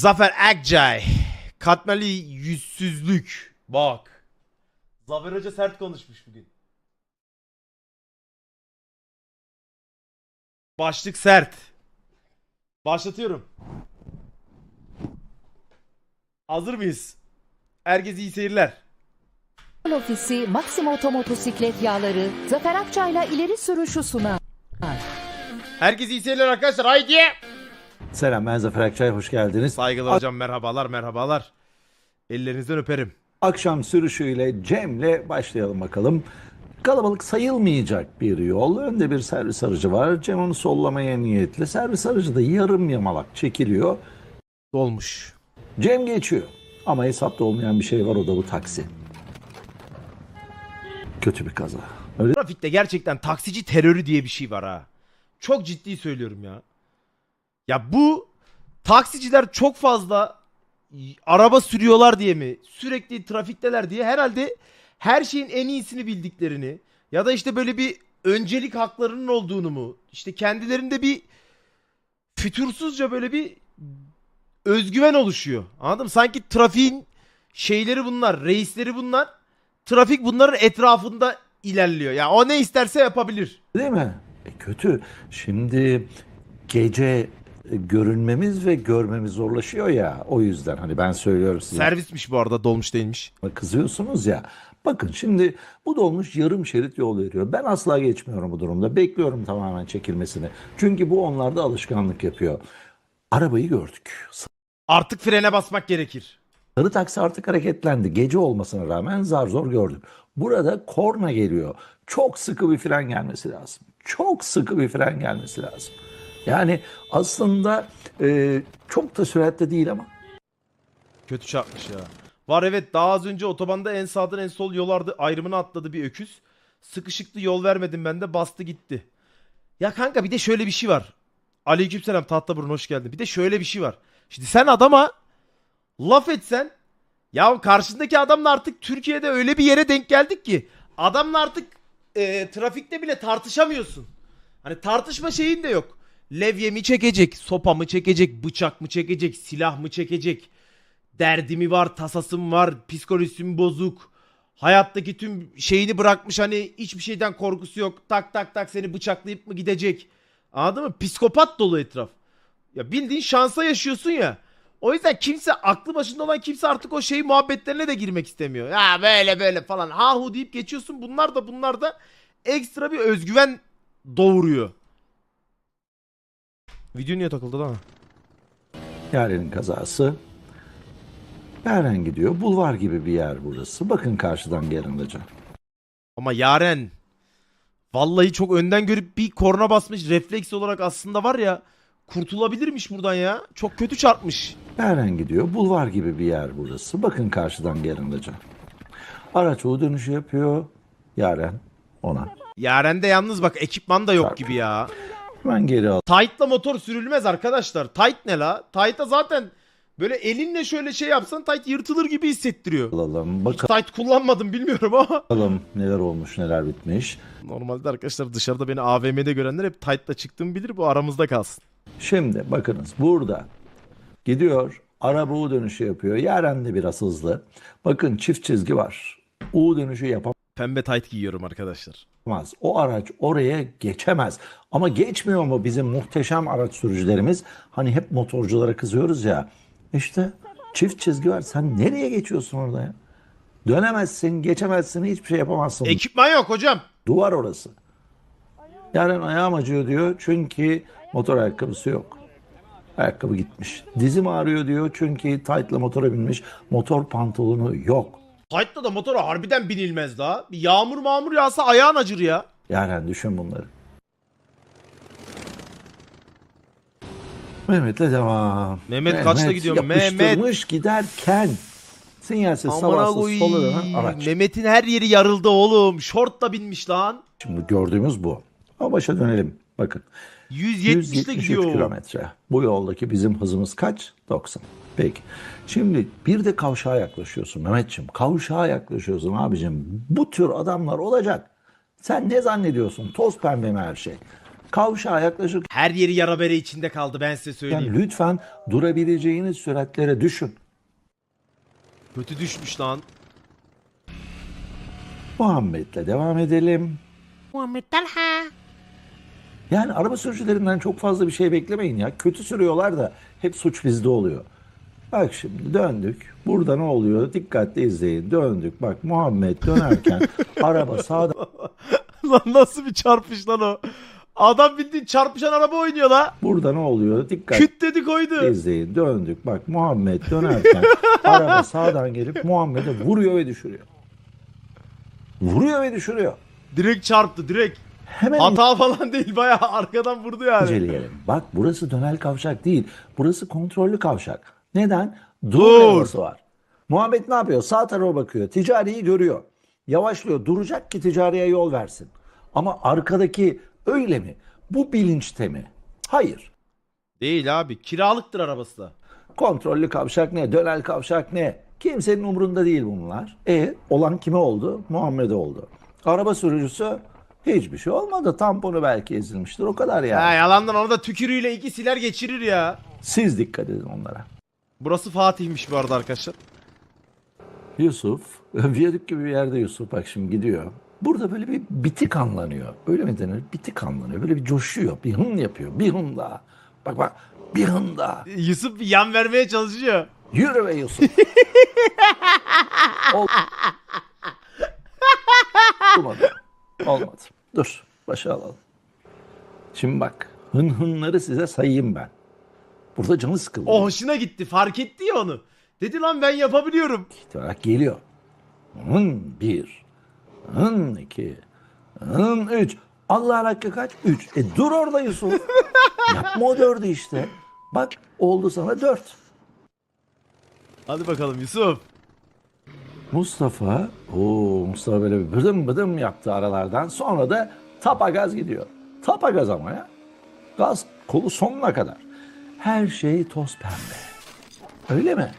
Zafer Akcay. Katmerli yüzsüzlük. Bak. Zafer Hoca sert konuşmuş bugün. Başlık sert. Başlatıyorum. Hazır mıyız? Herkese iyi seyirler. Ofisi Maxima Otomotosiklet Yağları Zafer Akçay'la ileri sürüşü sunar. Herkese iyi seyirler arkadaşlar. Haydi. Selam ben Zafer Akçay, hoş geldiniz. Saygılar hocam merhabalar merhabalar. Ellerinizden öperim. Akşam sürüşüyle Cem'le başlayalım bakalım. Kalabalık sayılmayacak bir yol. Önde bir servis aracı var. Cem onu sollamaya niyetli. Servis aracı da yarım yamalak çekiliyor. Dolmuş. Cem geçiyor. Ama hesapta olmayan bir şey var o da bu taksi. Kötü bir kaza. Öyle Trafikte gerçekten taksici terörü diye bir şey var ha. Çok ciddi söylüyorum ya. Ya bu taksiciler çok fazla araba sürüyorlar diye mi? Sürekli trafikteler diye herhalde her şeyin en iyisini bildiklerini ya da işte böyle bir öncelik haklarının olduğunu mu? İşte kendilerinde bir fütursuzca böyle bir özgüven oluşuyor. Anladın mı? Sanki trafiğin şeyleri bunlar, reisleri bunlar. Trafik bunların etrafında ilerliyor. Ya o ne isterse yapabilir. değil mi? E, kötü. Şimdi gece görünmemiz ve görmemiz zorlaşıyor ya. O yüzden hani ben söylüyorum size. Servismiş bu arada dolmuş değilmiş. kızıyorsunuz ya. Bakın şimdi bu dolmuş yarım şerit yol veriyor. Ben asla geçmiyorum bu durumda. Bekliyorum tamamen çekilmesini. Çünkü bu onlarda alışkanlık yapıyor. Arabayı gördük. Artık frene basmak gerekir. Sarı taksi artık hareketlendi. Gece olmasına rağmen zar zor gördük. Burada korna geliyor. Çok sıkı bir fren gelmesi lazım. Çok sıkı bir fren gelmesi lazım. Yani aslında e, çok da süratle değil ama Kötü çarpmış ya. Var evet daha az önce otobanda en sağdan en sol yol ardı, ayrımını atladı bir öküz. Sıkışıklı yol vermedim ben de bastı gitti. Ya kanka bir de şöyle bir şey var. Aleykümselam Tahtaburun hoş geldin. Bir de şöyle bir şey var. Şimdi sen adama laf etsen ya karşındaki adamla artık Türkiye'de öyle bir yere denk geldik ki adamla artık e, trafikte bile tartışamıyorsun. Hani tartışma şeyin de yok. Levye mi çekecek, sopa mı çekecek, bıçak mı çekecek, silah mı çekecek? Derdi mi var, tasası mı var, psikolojisi mi bozuk? Hayattaki tüm şeyini bırakmış hani hiçbir şeyden korkusu yok. Tak tak tak seni bıçaklayıp mı gidecek? Anladın mı? Psikopat dolu etraf. Ya bildiğin şansa yaşıyorsun ya. O yüzden kimse aklı başında olan kimse artık o şey muhabbetlerine de girmek istemiyor. Ya böyle böyle falan hahu deyip geçiyorsun. Bunlar da bunlar da ekstra bir özgüven doğuruyor. Video niye takıldı lan? Yaren'in kazası. Yaren gidiyor. Bulvar gibi bir yer burası. Bakın karşıdan gelen aracı. Ama Yaren vallahi çok önden görüp bir korna basmış refleks olarak aslında var ya kurtulabilirmiş buradan ya. Çok kötü çarpmış. Yaren gidiyor. Bulvar gibi bir yer burası. Bakın karşıdan gelen aracı. Araç o dönüşü yapıyor. Yaren ona. Yaren'de yalnız bak ekipman da yok gibi ya. Hemen geri Tight'la motor sürülmez arkadaşlar. Tight ne la? Tight'a zaten böyle elinle şöyle şey yapsan tight yırtılır gibi hissettiriyor. alalım. Hiç tight kullanmadım bilmiyorum ama. Bakalım neler olmuş neler bitmiş. Normalde arkadaşlar dışarıda beni AVM'de görenler hep tight'la çıktığımı bilir. Bu aramızda kalsın. Şimdi bakınız burada gidiyor. Araba U dönüşü yapıyor. Yaren de biraz hızlı. Bakın çift çizgi var. U dönüşü yapamaz. Pembe tight giyiyorum arkadaşlar. O araç oraya geçemez. Ama geçmiyor mu bizim muhteşem araç sürücülerimiz? Hani hep motorculara kızıyoruz ya. İşte çift çizgi var. Sen nereye geçiyorsun orada ya? Dönemezsin, geçemezsin, hiçbir şey yapamazsın. Ekipman yok hocam. Duvar orası. Yarın ayağım acıyor diyor çünkü motor ayakkabısı yok. Ayakkabı gitmiş. Dizim ağrıyor diyor çünkü tight'la motora binmiş. Motor pantolonu yok. Tight'la da motora harbiden binilmez daha. Bir yağmur mağmur yağsa ayağın acır ya. Yaren düşün bunları. Mehmet'le devam. Mehmet kaçta gidiyor? Mehmet. Yapıştırmış giderken sinyalsiz Amına sabahsız koyayım. sola dönen araç. Mehmet'in her yeri yarıldı oğlum. Short da binmiş lan. Şimdi gördüğümüz bu. Ama başa dönelim. Bakın. 170'le 173 gidiyor. kilometre. Bu yoldaki bizim hızımız kaç? 90. Peki. Şimdi bir de kavşağa yaklaşıyorsun Mehmetciğim. Kavşağa yaklaşıyorsun abicim. Bu tür adamlar olacak. Sen ne zannediyorsun? Toz pembe mi her şey? Kavşağa yaklaşırken Her yeri yara bere içinde kaldı ben size söyleyeyim. lütfen durabileceğiniz süratlere düşün. Kötü düşmüş lan. Muhammed'le devam edelim. Muhammed Talha. Yani araba sürücülerinden çok fazla bir şey beklemeyin ya. Kötü sürüyorlar da hep suç bizde oluyor. Bak şimdi döndük. Burada ne oluyor? Dikkatli izleyin. Döndük. Bak Muhammed dönerken araba sağdan lan nasıl bir çarpış lan o. Adam bildiğin çarpışan araba oynuyor la. burada ne oluyor? Dikkatli Küt dedi koydu. izleyin. Döndük. Bak Muhammed dönerken araba sağdan gelip Muhammed'e vuruyor ve düşürüyor. Vuruyor ve düşürüyor. Direkt çarptı direkt. Hemen Hata falan değil bayağı arkadan vurdu yani. inceleyelim. Bak burası dönel kavşak değil. Burası kontrollü kavşak. Neden? Dur, Dur. levhası var. Muhammed ne yapıyor? Sağ tarafa bakıyor. Ticariyi görüyor. Yavaşlıyor. Duracak ki ticariye yol versin. Ama arkadaki öyle mi? Bu bilinçte mi? Hayır. Değil abi kiralıktır arabası da. Kontrollü kavşak ne? Dönel kavşak ne? Kimsenin umurunda değil bunlar. E olan kime oldu? Muhammed oldu. Araba sürücüsü hiçbir şey olmadı. Tamponu belki ezilmiştir. O kadar yani. Ha yalandan orada tükürüğüyle iki siler geçirir ya. Siz dikkat edin onlara. Burası Fatih'miş bu arada arkadaşlar. Yusuf, viyadük gibi bir yerde Yusuf bak şimdi gidiyor. Burada böyle bir bitik anlanıyor. Öyle mi denir? Bitik anlanıyor. Böyle bir coşuyor. Bir hın yapıyor. Bir hın daha. Bak bak. Bir hın daha. Yusuf yan vermeye çalışıyor. Yürü be Yusuf. Ol- Olmadı. Olmadı. Dur. Başa alalım. Şimdi bak. Hın hınları size sayayım ben. Burada canı sıkıldı. O hoşuna gitti fark etti ya onu. Dedi lan ben yapabiliyorum. olarak geliyor. Hın bir, hın iki, hın üç. Allah'ın hakkı kaç? Üç. E dur orada Yusuf. Yapma o dördü işte. Bak oldu sana dört. Hadi bakalım Yusuf. Mustafa, o Mustafa böyle bir bıdım bıdım yaptı aralardan. Sonra da tapa gaz gidiyor. Tapa gaz ama ya. Gaz kolu sonuna kadar. Her şey toz pembe. Öyle mi?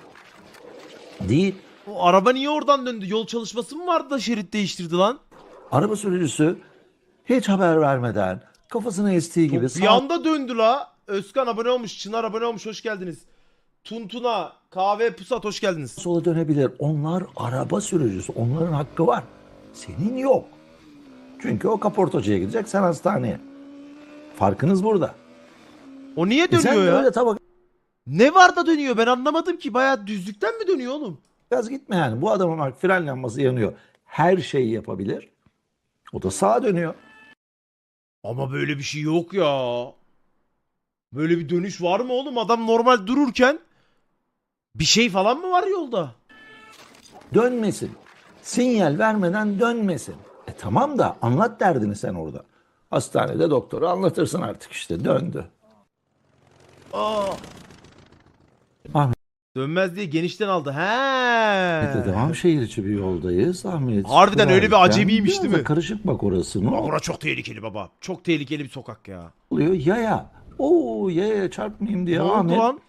Değil. O araba niye oradan döndü? Yol çalışması mı vardı da şerit değiştirdi lan? Araba sürücüsü hiç haber vermeden kafasını estiği gibi bir anda döndü la. Özkan abone olmuş. Çınar abone olmuş. Hoş geldiniz. Tuntuna, kahve, pusat hoş geldiniz. sola dönebilir. Onlar araba sürücüsü. Onların hakkı var. Senin yok. Çünkü o kaportacıya gidecek sen hastaneye. Farkınız burada. O niye E sen dönüyor de ya? öyle tabak Ne var da dönüyor? Ben anlamadım ki. Bayağı düzlükten mi dönüyor oğlum? gaz gitme yani. Bu adamın bak fren lambası yanıyor. Her şeyi yapabilir. O da sağa dönüyor. Ama böyle bir şey yok ya. Böyle bir dönüş var mı oğlum? Adam normal dururken bir şey falan mı var yolda? Dönmesin. Sinyal vermeden dönmesin. E tamam da anlat derdini sen orada. Hastanede doktoru anlatırsın artık işte döndü. Aa. Ahmet. Dönmez diye genişten aldı. He. Devam şehir içi bir yoldayız. Ahmet. Harbiden öyle bir acemiymiş değil mi? Karışık bak orası. Ne Aa, Bura çok tehlikeli baba. Çok tehlikeli bir sokak ya. oluyor? Yaya. Oo yaya çarpmayayım diye Ne oldu Ahmet lan?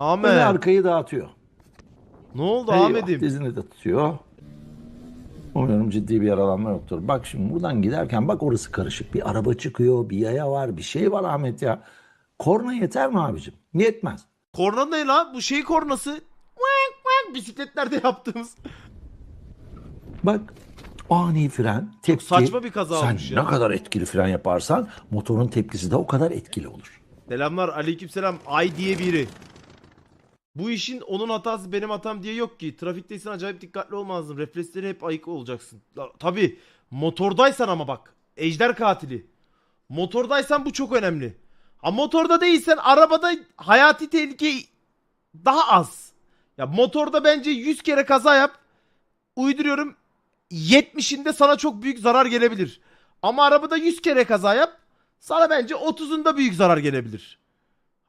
Öne Ahmet. arkayı dağıtıyor. Ne oldu Eyvah, Ahmet'im? Dizini de tutuyor. Umuyorum ciddi bir yaralanma yoktur. Bak şimdi buradan giderken bak orası karışık. Bir araba çıkıyor, bir yaya var, bir şey var Ahmet ya. Korna yeter mi abicim? Yetmez. Korna ne lan? Bu şey kornası. Bisikletlerde yaptığımız. Bak ani fren, tepki. saçma bir kaza Sen olmuş ya. ne kadar etkili fren yaparsan motorun tepkisi de o kadar etkili olur. Selamlar aleykümselam Ay diye biri. Bu işin onun hatası benim hatam diye yok ki. Trafikteysen acayip dikkatli olmazdın. Refleksleri hep ayık olacaksın. La- Tabii motordaysan ama bak. Ejder katili. Motordaysan bu çok önemli. Ha motorda değilsen arabada hayati tehlike daha az. Ya motorda bence 100 kere kaza yap. Uyduruyorum 70'inde sana çok büyük zarar gelebilir. Ama arabada 100 kere kaza yap. Sana bence 30'unda büyük zarar gelebilir.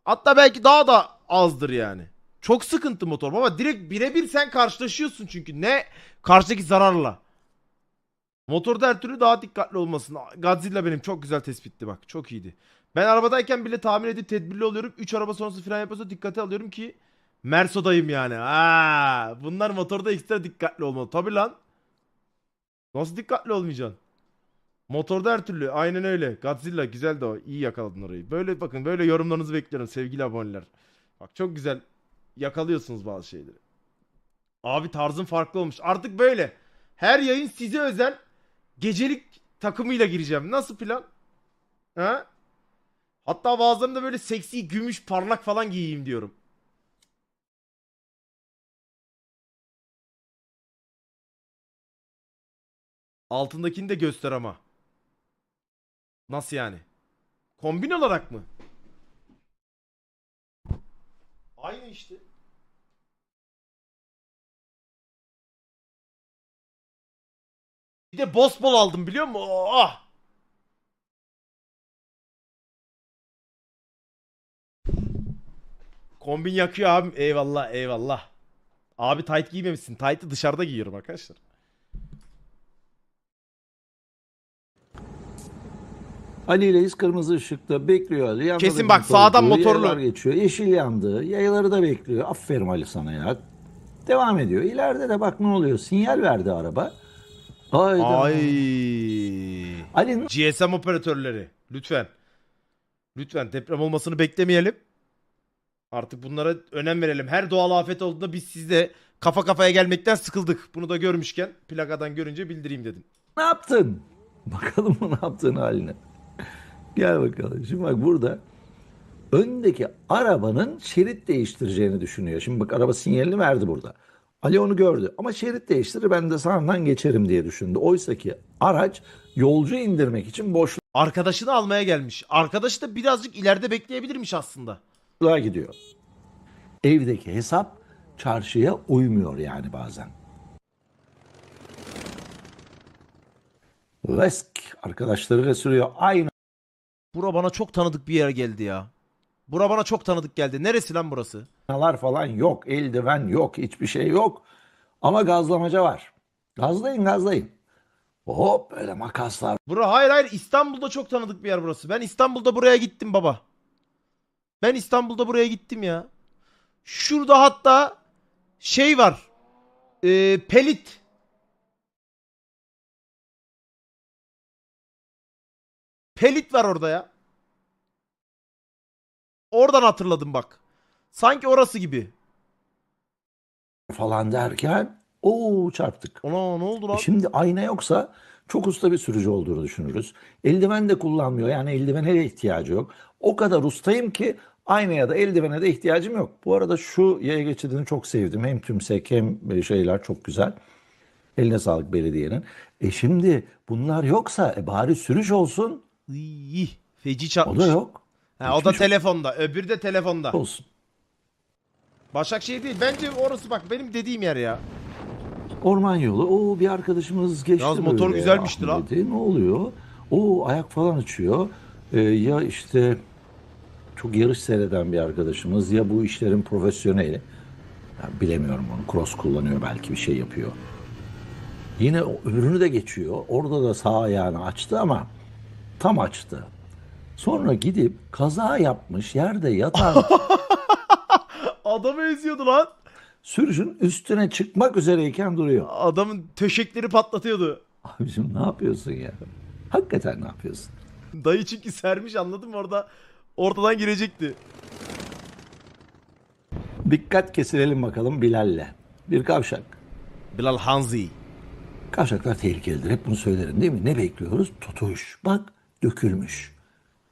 Hatta belki daha da azdır yani. Çok sıkıntı motor ama direkt birebir sen karşılaşıyorsun çünkü ne karşıdaki zararla. Motorda her türlü daha dikkatli olmasın. Godzilla benim çok güzel tespitti bak. Çok iyiydi. Ben arabadayken bile tahmin edip tedbirli oluyorum. 3 araba sonrası fren yapıyorsa dikkate alıyorum ki Mersodayım yani. Ha, bunlar motorda ekstra dikkatli olmalı. Tabii lan. Nasıl dikkatli olmayacaksın? Motorda her türlü. Aynen öyle. Godzilla güzel de o. İyi yakaladın orayı. Böyle bakın böyle yorumlarınızı bekliyorum sevgili aboneler. Bak çok güzel yakalıyorsunuz bazı şeyleri. Abi tarzın farklı olmuş. Artık böyle. Her yayın size özel gecelik takımıyla gireceğim. Nasıl plan? Ha? Hatta bazılarında böyle seksi, gümüş, parlak falan giyeyim diyorum. Altındakini de göster ama. Nasıl yani? Kombin olarak mı? Aynı işte. Bir de boss ball aldım biliyor musun? Oh! Kombin yakıyor abim. Eyvallah eyvallah. Abi tight giymemişsin. Tight'ı dışarıda giyiyorum arkadaşlar. Ali ile kırmızı ışıkta bekliyor Ali. Yanında Kesin da bak, motorcu, sağdan motorlu. Yayalar geçiyor. Yeşil yandı. Yayaları da bekliyor. Aferin Ali sana ya. Devam ediyor. İleride de bak ne oluyor. Sinyal verdi araba. Hayda. Ay. Ali GSM operatörleri lütfen. Lütfen deprem olmasını beklemeyelim. Artık bunlara önem verelim. Her doğal afet olduğunda biz sizde kafa kafaya gelmekten sıkıldık. Bunu da görmüşken plakadan görünce bildireyim dedim. ne yaptın? Bakalım ne yaptığın haline. Gel bakalım. Şimdi bak burada öndeki arabanın şerit değiştireceğini düşünüyor. Şimdi bak araba sinyalini verdi burada. Ali onu gördü ama şerit değiştirir ben de sağından geçerim diye düşündü. Oysa ki araç yolcu indirmek için Arkadaşını almaya gelmiş. Arkadaşı da birazcık ileride bekleyebilirmiş aslında. boşluğa gidiyor. Evdeki hesap çarşıya uymuyor yani bazen. Lesk arkadaşlarıyla sürüyor. Aynı Bura bana çok tanıdık bir yer geldi ya. Bura bana çok tanıdık geldi. Neresi lan burası? aynalar falan yok. Eldiven yok. Hiçbir şey yok. Ama gazlamaca var. Gazlayın gazlayın. Hop böyle makaslar Bura hayır hayır İstanbul'da çok tanıdık bir yer burası. Ben İstanbul'da buraya gittim baba. Ben İstanbul'da buraya gittim ya. Şurada hatta şey var. Ee, pelit. Pelit var orada ya. Oradan hatırladım bak. Sanki orası gibi. falan derken o çarptık. Ona ne oldu lan? E Şimdi ayna yoksa çok usta bir sürücü olduğunu düşünürüz. Eldiven de kullanmıyor. Yani eldivene de ihtiyacı yok. O kadar ustayım ki aynaya da eldivene de ihtiyacım yok. Bu arada şu yaya geçidini çok sevdim. Hem tümsek hem şeyler çok güzel. Eline sağlık belediyenin. E şimdi bunlar yoksa e bari sürüş olsun. Iy, feci O çarpmış. da yok. Ha, o da telefonda. Öbürü de telefonda. Olsun. Başakşehir değil. Bence orası bak benim dediğim yer ya. Orman yolu. O bir arkadaşımız geçti Yalnız motor böyle. güzelmiştir ha. Ahmet'i. Ne oluyor? O ayak falan açıyor. Ee, ya işte çok yarış seyreden bir arkadaşımız ya bu işlerin profesyoneli. Ya bilemiyorum onu. Cross kullanıyor belki bir şey yapıyor. Yine o öbürünü de geçiyor. Orada da sağ ayağını açtı ama tam açtı. Sonra gidip kaza yapmış yerde yatan Adamı eziyordu lan. sürücün üstüne çıkmak üzereyken duruyor. Adamın töşekleri patlatıyordu. Abicim ne yapıyorsun ya? Hakikaten ne yapıyorsun? Dayı çünkü sermiş anladın mı orada ortadan girecekti. Dikkat kesilelim bakalım Bilal'le. Bir kavşak. Bilal Hanzi. Kavşaklar tehlikelidir. Hep bunu söylerim değil mi? Ne bekliyoruz? Tutuş. Bak dökülmüş.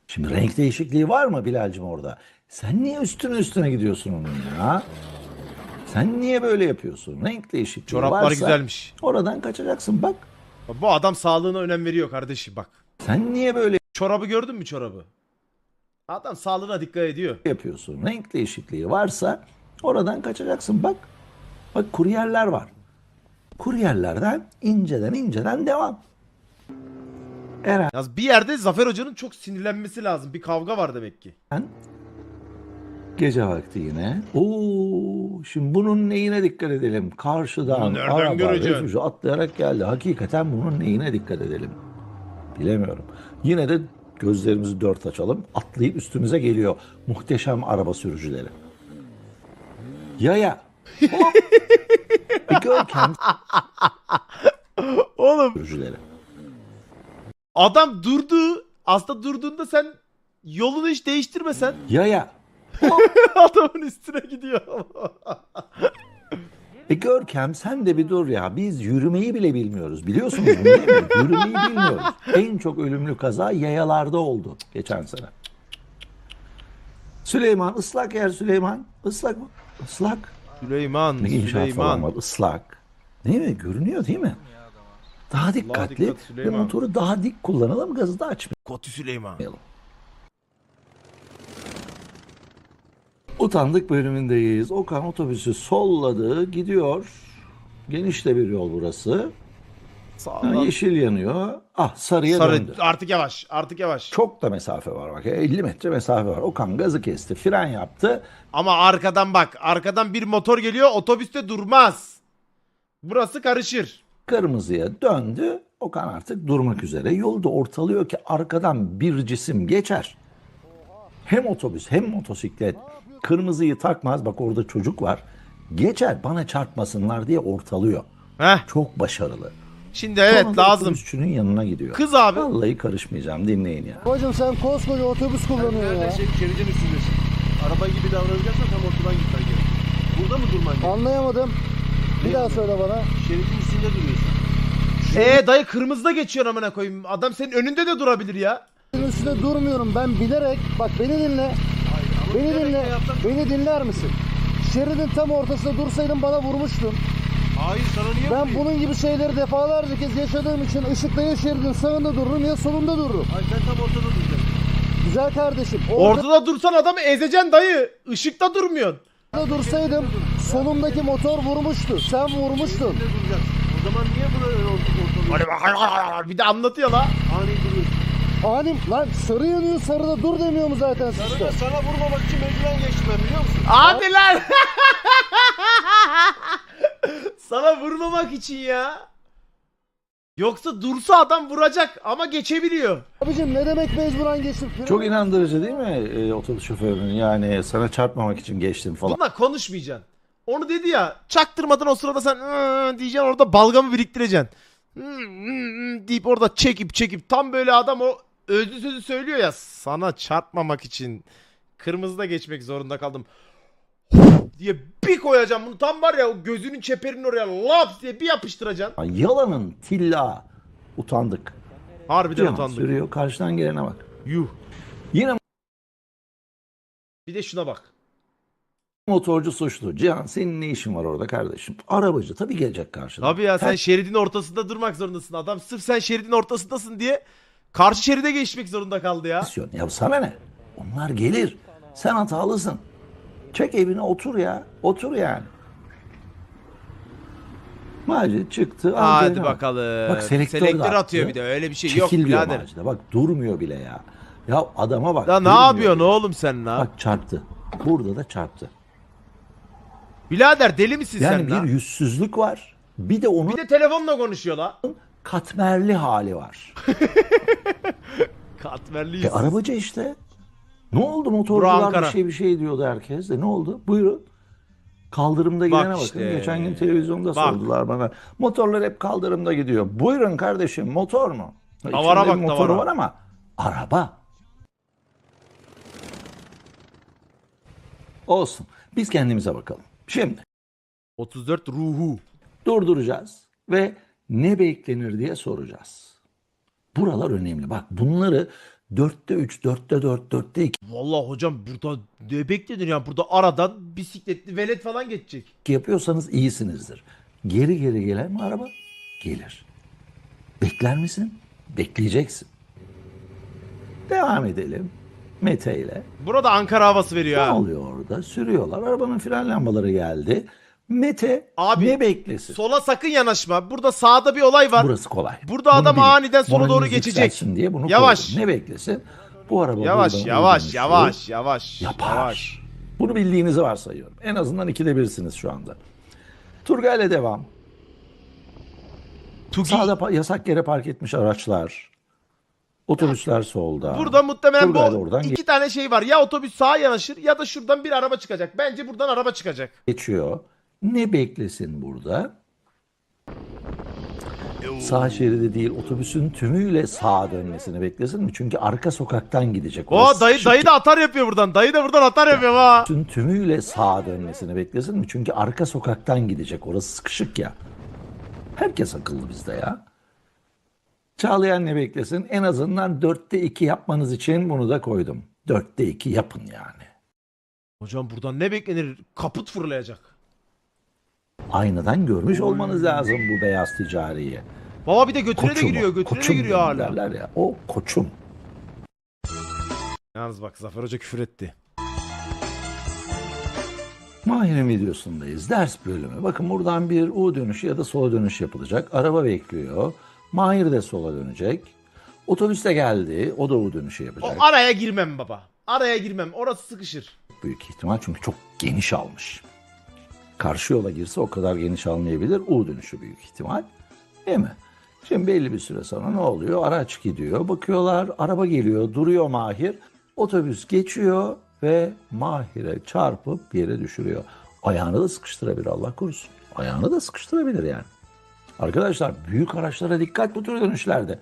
Şimdi renk değişikliği var mı Bilal'cim orada? Sen niye üstüne üstüne gidiyorsun onun ya? Sen niye böyle yapıyorsun? Renk değişikliği Çoraplar varsa güzelmiş. oradan kaçacaksın bak. Bu adam sağlığına önem veriyor kardeşim bak. Sen niye böyle Çorabı gördün mü çorabı? Adam sağlığına dikkat ediyor. yapıyorsun? Renk değişikliği varsa oradan kaçacaksın bak. Bak kuryerler var. Kuryerlerden inceden inceden devam. Eren Yalnız bir yerde Zafer Hoca'nın çok sinirlenmesi lazım. Bir kavga var demek ki. gece vakti yine. Oo, şimdi bunun neyine dikkat edelim? Karşıdan Bunu nereden araba göreceksin? atlayarak geldi. Hakikaten bunun neyine dikkat edelim? Bilemiyorum. Yine de gözlerimizi dört açalım. Atlayıp üstümüze geliyor. Muhteşem araba sürücüleri. Yaya. Hop. Bir gör kendi Oğlum sürücüleri. Adam durdu. Aslında durduğunda sen yolunu hiç değiştirmesen Yaya. adamın üstüne gidiyor. E Görkem sen de bir dur ya. Biz yürümeyi bile bilmiyoruz. Biliyorsunuz bunu değil mi? Yürümeyi bilmiyoruz. En çok ölümlü kaza yayalarda oldu geçen sene. Süleyman ıslak yer Süleyman. Islak mı? Islak. Süleyman, Ne inşaat falan Süleyman. var. Islak. Değil mi? Görünüyor değil mi? Daha dikkatli dikkat ve motoru daha dik kullanalım. Gazı da açmayalım. Kotu Süleyman. Utandık bölümündeyiz. Okan otobüsü solladı. Gidiyor. Geniş de bir yol burası. Ha, Sağdan. yeşil yanıyor. Ah sarıya Sarı. döndü. Artık yavaş. Artık yavaş. Çok da mesafe var bak. 50 metre mesafe var. Okan gazı kesti. Fren yaptı. Ama arkadan bak. Arkadan bir motor geliyor. Otobüste durmaz. Burası karışır. Kırmızıya döndü. Okan artık durmak üzere. Yolu da ortalıyor ki arkadan bir cisim geçer. Hem otobüs hem motosiklet kırmızıyı takmaz. Bak orada çocuk var. Geçer bana çarpmasınlar diye ortalıyor. Heh. Çok başarılı. Şimdi evet Sonra lazım. Otobüsçünün yanına gidiyor. Kız abi. Vallahi karışmayacağım dinleyin ya. Babacım sen koskoca otobüs kullanıyorsun ya. Nerede şey, şeridin üstündesin. Araba gibi davranacaksan tam ortadan gitmen gerek. Burada mı durman gerek? Anlayamadım. Bir daha söyle bana. Şeridin üstünde duruyorsun. Ee dayı kırmızıda geçiyor amına koyayım. Adam senin önünde de durabilir ya. Senin üstünde durmuyorum. Ben bilerek, bak beni dinle. Beni bilerek dinle. yaptın? Beni dinler misin? Şeridin tam ortasında dursaydın bana vurmuştun. Hayır sana niye Ben vurayım? bunun gibi şeyleri defalarca kez yaşadığım için ışıkta ya şeridin sağında dururum ya solunda dururum. Hayır sen tam ortada duracaksın. Güzel kardeşim. Ortada Ortada dursan adamı ezeceksin dayı. Işıkta durmuyorsun. Dursaydım solumdaki motor vurmuştu. Sen vurmuştun. O zaman niye buna öyle ortada Bir de anlatıyor la. ani duruyorsun? Halim lan sarı yanıyor sarıda dur demiyor mu zaten Sana, sizde? sana vurmamak için mecburen geçtim ben biliyor musun? Hadi lan. Sana vurmamak için ya. Yoksa dursa adam vuracak ama geçebiliyor. Abicim ne demek mecburen geçtim? Çok inandırıcı değil mi e, otobüs şoförünün yani sana çarpmamak için geçtim falan. Bununla konuşmayacaksın. Onu dedi ya çaktırmadan o sırada sen "Iı" diyeceksin orada balgamı biriktireceksin. "Hı, hı, hı" deyip orada çekip çekip tam böyle adam o özlü sözü söylüyor ya sana çarpmamak için kırmızıda geçmek zorunda kaldım. Diye bir koyacağım bunu tam var ya o gözünün çeperinin oraya laps diye bir yapıştıracaksın. Yalanın tilla utandık. Harbiden Cihan utandım. sürüyor karşıdan gelene bak. Yuh. Yine Bir de şuna bak. motorcu suçlu. Cihan senin ne işin var orada kardeşim? Arabacı tabii gelecek karşıdan. Tabii ya sen şeridin ortasında durmak zorundasın. Adam sırf sen şeridin ortasındasın diye karşı şeride geçmek zorunda kaldı ya. Ters yön. Ya sana ne? Onlar gelir. Sen hatalısın. Çek evine otur ya. Otur yani. Macit çıktı. Hadi bakalım. Bak selektör, Selektör atıyor bir de öyle bir şey yok Çekil diyor birader. Macit'e. Bak durmuyor bile ya. Ya adama bak. Ya ne yapıyorsun bile. oğlum sen la? Bak çarptı. Burada da çarptı. Birader deli misin Yani sen bir la? yüzsüzlük var. Bir de onun Bir de telefonla konuşuyor la. katmerli hali var. Katmerliyiz. E, arabacı işte. Ne oldu motorcular bir şey bir şey diyordu herkes de ne oldu? Buyurun. Kaldırımda Bak gidene bakın. işte. Geçen gün televizyonda Bak. sordular bana. Motorlar hep kaldırımda gidiyor. Buyurun kardeşim motor mu? İçinde bak, bir motoru davara. var ama araba. Olsun. Biz kendimize bakalım. Şimdi 34 ruhu. durduracağız ve ne beklenir diye soracağız. Buralar önemli. Bak bunları dörtte üç, dörtte dört, dörtte iki Vallahi hocam burada ne beklenir ya? Burada aradan bisikletli velet falan geçecek. yapıyorsanız iyisinizdir. Geri geri gelen mi araba? Gelir. Bekler misin? Bekleyeceksin. Devam edelim. Mete ile. Burada Ankara havası veriyor Ne ha. oluyor orada? Sürüyorlar. Arabanın fren lambaları geldi. Mete Abi, ne beklesin? Sola sakın yanaşma. Burada sağda bir olay var. Burası kolay. Burada adam bilin. aniden sola doğru geçecek. Diye bunu Yavaş. koydum. Ne beklesin? Bu araba Yavaş yavaş uygun yavaş yavaş. Yapar. Yavaş. Bunu bildiğinizi varsayıyorum. En azından ikide birsiniz şu anda. Turgay'la devam. Tugi. Sağda yasak yere park etmiş araçlar. Otobüsler solda. Burada muhtemelen Turgay da bu oradan iki tane şey var. Ya otobüs sağa yanaşır ya da şuradan bir araba çıkacak. Bence buradan araba çıkacak. geçiyor. Ne beklesin burada? Sağ şeridi değil otobüsün tümüyle sağa dönmesini beklesin mi? Çünkü arka sokaktan gidecek. O dayı dayı da atar yapıyor buradan. Dayı da buradan atar yapıyor ha. Otobüsün tümüyle sağa dönmesini beklesin mi? Çünkü arka sokaktan gidecek. Orası sıkışık ya. Herkes akıllı bizde ya. Çağlayan ne beklesin? En azından dörtte iki yapmanız için bunu da koydum. Dörtte iki yapın yani. Hocam buradan ne beklenir? Kaput fırlayacak. Aynadan görmüş olmanız lazım bu beyaz ticariyi. Baba bir de götüne de Koçum o, giriyor. Götüne de koçum giriyor hala. derler ya. O koçum. Yalnız bak Zafer Hoca küfür etti. Mahir'in videosundayız. Ders bölümü. Bakın buradan bir U dönüşü ya da sola dönüş yapılacak. Araba bekliyor. Mahir de sola dönecek. Otobüs de geldi. O da U dönüşü O yapacak. araya girmem baba. Araya girmem. Orası sıkışır. Büyük ihtimal çünkü çok geniş almış. Karşı yola girse o kadar geniş almayabilir. U dönüşü büyük ihtimal. Değil mi? Şimdi belli bir süre sonra ne oluyor? Araç gidiyor. Bakıyorlar araba geliyor. Duruyor Mahir. Otobüs geçiyor ve Mahir'e çarpıp bir yere düşürüyor. Ayağını da sıkıştırabilir Allah korusun. Ayağını da sıkıştırabilir yani. Arkadaşlar büyük araçlara dikkat bu tür dönüşlerde.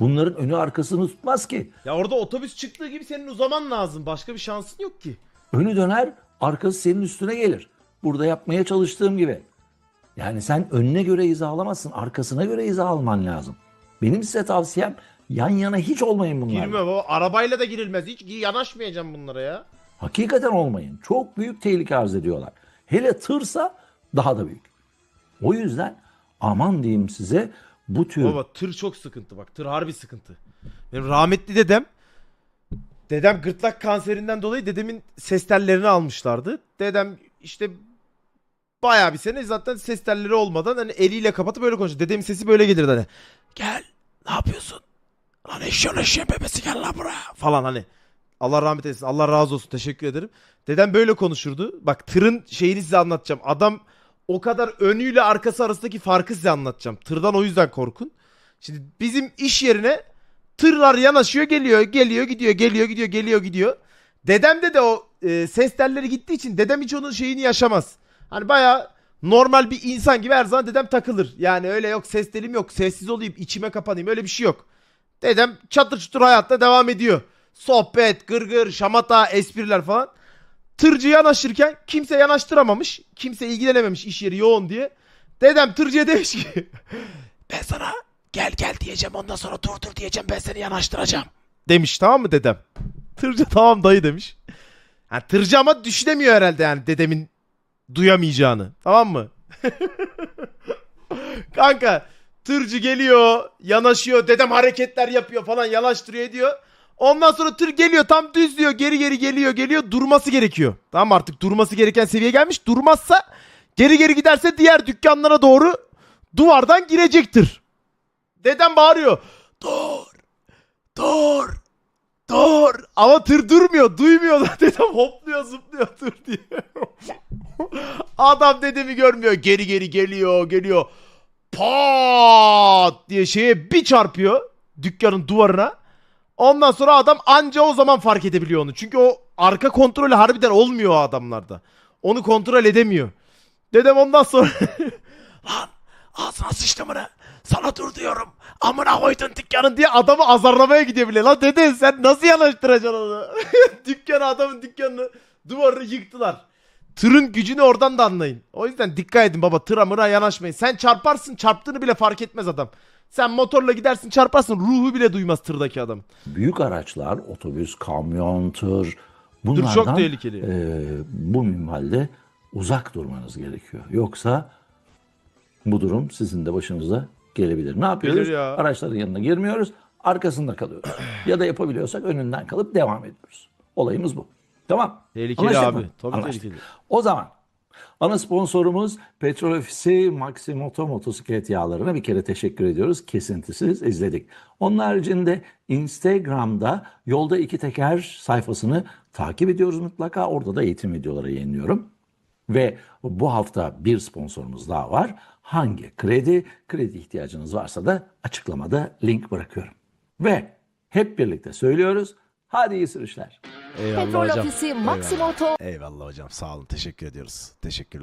Bunların önü arkasını tutmaz ki. Ya orada otobüs çıktığı gibi senin uzaman lazım. Başka bir şansın yok ki. Önü döner, arkası senin üstüne gelir. Burada yapmaya çalıştığım gibi. Yani sen önüne göre hizalamazsın, arkasına göre hiza alman lazım. Benim size tavsiyem yan yana hiç olmayın bunlarla. Girme baba. Arabayla da girilmez. Hiç yanaşmayacağım bunlara ya. Hakikaten olmayın. Çok büyük tehlike arz ediyorlar. Hele tırsa daha da büyük. O yüzden aman diyeyim size bu tür Baba tır çok sıkıntı bak. Tır harbi sıkıntı. Benim rahmetli dedem dedem gırtlak kanserinden dolayı dedemin ses tellerini almışlardı. Dedem işte bayağı bir sene zaten ses telleri olmadan hani eliyle kapatıp böyle konuşuyor. Dedemin sesi böyle gelirdi hani. Gel ne yapıyorsun? Lan eşyon eşeğin bebesi gel lan buraya falan hani. Allah rahmet eylesin. Allah razı olsun. Teşekkür ederim. Dedem böyle konuşurdu. Bak tırın şeyini size anlatacağım. Adam o kadar önüyle arkası arasındaki farkı size anlatacağım. Tırdan o yüzden korkun. Şimdi bizim iş yerine tırlar yanaşıyor geliyor geliyor gidiyor geliyor gidiyor geliyor gidiyor. Dedemde de o e, ses telleri gittiği için dedem hiç onun şeyini yaşamaz. Hani baya normal bir insan gibi her zaman dedem takılır. Yani öyle yok ses telim yok sessiz olayım içime kapanayım öyle bir şey yok. Dedem çatır çutur hayatta devam ediyor. Sohbet, gırgır, şamata, espriler falan. Tırcı yanaşırken kimse yanaştıramamış. Kimse ilgilenememiş iş yeri yoğun diye. Dedem tırcıya demiş ki ben sana gel gel diyeceğim ondan sonra dur dur diyeceğim ben seni yanaştıracağım. Demiş tamam mı dedem? Tırcı tamam dayı demiş. Ha, tırcı ama düşünemiyor herhalde yani dedemin duyamayacağını. Tamam mı? Kanka tırcı geliyor yanaşıyor dedem hareketler yapıyor falan yanaştırıyor ediyor. Ondan sonra tır geliyor tam düz diyor geri geri geliyor geliyor durması gerekiyor. Tamam artık durması gereken seviyeye gelmiş durmazsa geri geri giderse diğer dükkanlara doğru duvardan girecektir. Dedem bağırıyor. Dur. Dur. Dur. Ama tır durmuyor. Duymuyor da dedem hopluyor zıplıyor dur diye. Adam dedemi görmüyor. Geri geri geliyor geliyor. Pat diye şeye bir çarpıyor. Dükkanın duvarına. Ondan sonra adam anca o zaman fark edebiliyor onu. Çünkü o arka kontrolü harbiden olmuyor o adamlarda. Onu kontrol edemiyor. Dedem ondan sonra lan ağzına sıçtım bunu. Sana dur diyorum. Amına koydun dükkanın diye adamı azarlamaya gidiyor bile. Lan dede sen nasıl yanaştıracaksın onu? Dükkanı adamın dükkanını duvarını yıktılar. Tırın gücünü oradan da anlayın. O yüzden dikkat edin baba tıra mıra yanaşmayın. Sen çarparsın çarptığını bile fark etmez adam. Sen motorla gidersin çarparsın ruhu bile duymaz tırdaki adam. büyük araçlar, otobüs, kamyon, tır bunlardan çok tehlikeli. e, bu minvalde uzak durmanız gerekiyor. Yoksa bu durum sizin de başınıza gelebilir. Ne yapıyoruz? Gelir ya. Araçların yanına girmiyoruz, arkasında kalıyoruz. ya da yapabiliyorsak önünden kalıp devam ediyoruz. Olayımız bu. Tamam. Tehlikeli Anlaştık abi. mı? Tabii Anlaştık. tehlikeli. O zaman ana sponsorumuz Petrol Ofisi Maximoto motosiklet yağlarına bir kere teşekkür ediyoruz. Kesintisiz izledik. Onun haricinde Instagram'da Yolda İki Teker sayfasını takip ediyoruz mutlaka. Orada da eğitim videoları yayınlıyorum. Ve bu hafta bir sponsorumuz daha var. Hangi kredi? Kredi ihtiyacınız varsa da açıklamada link bırakıyorum. Ve hep birlikte söylüyoruz. Hadi iyi sürüşler. Eyvallah Petrol hocam. Ofisi Maximo Oto Eyvallah hocam sağ olun teşekkür ediyoruz. Teşekkürler.